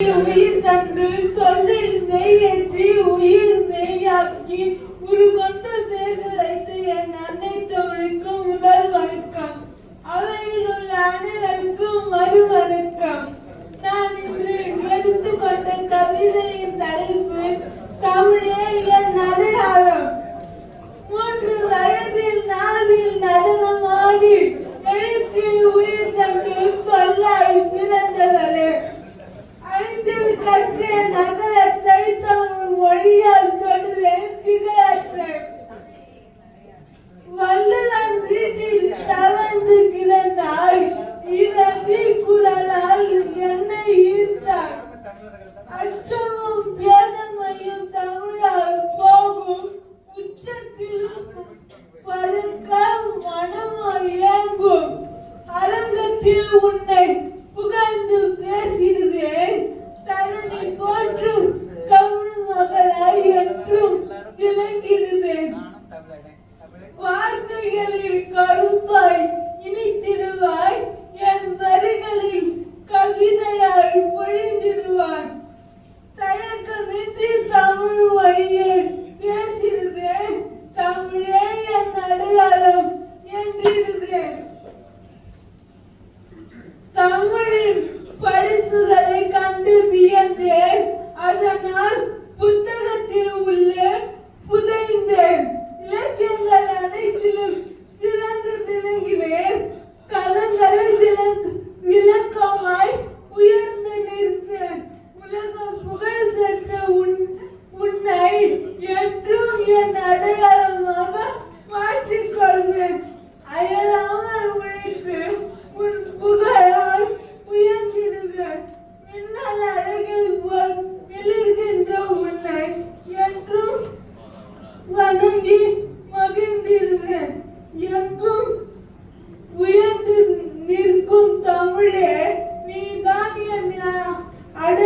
உயிர் தந்து சொல்லை என்று உயிர் நெய்யாக தற்கே நகரத்தை தமிழ் மொழியால் தொடுதே திகழற்றேன் வல்லதன் வீட்டில் தவழ்ந்து கிடந்தாய் இரவி குரலால் என்னை ஈர்த்தாய் அச்சமும் வேதமையும் தமிழால் போகும் உச்சத்தில் பருக்க மனமும் ஏங்கும் அரங்கத்தில் உன்னை புகழ்ந்து பேசிடுவேன். வார்த்தைகளில் கருத்தாய் Yeah.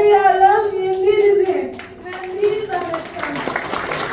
Yeah.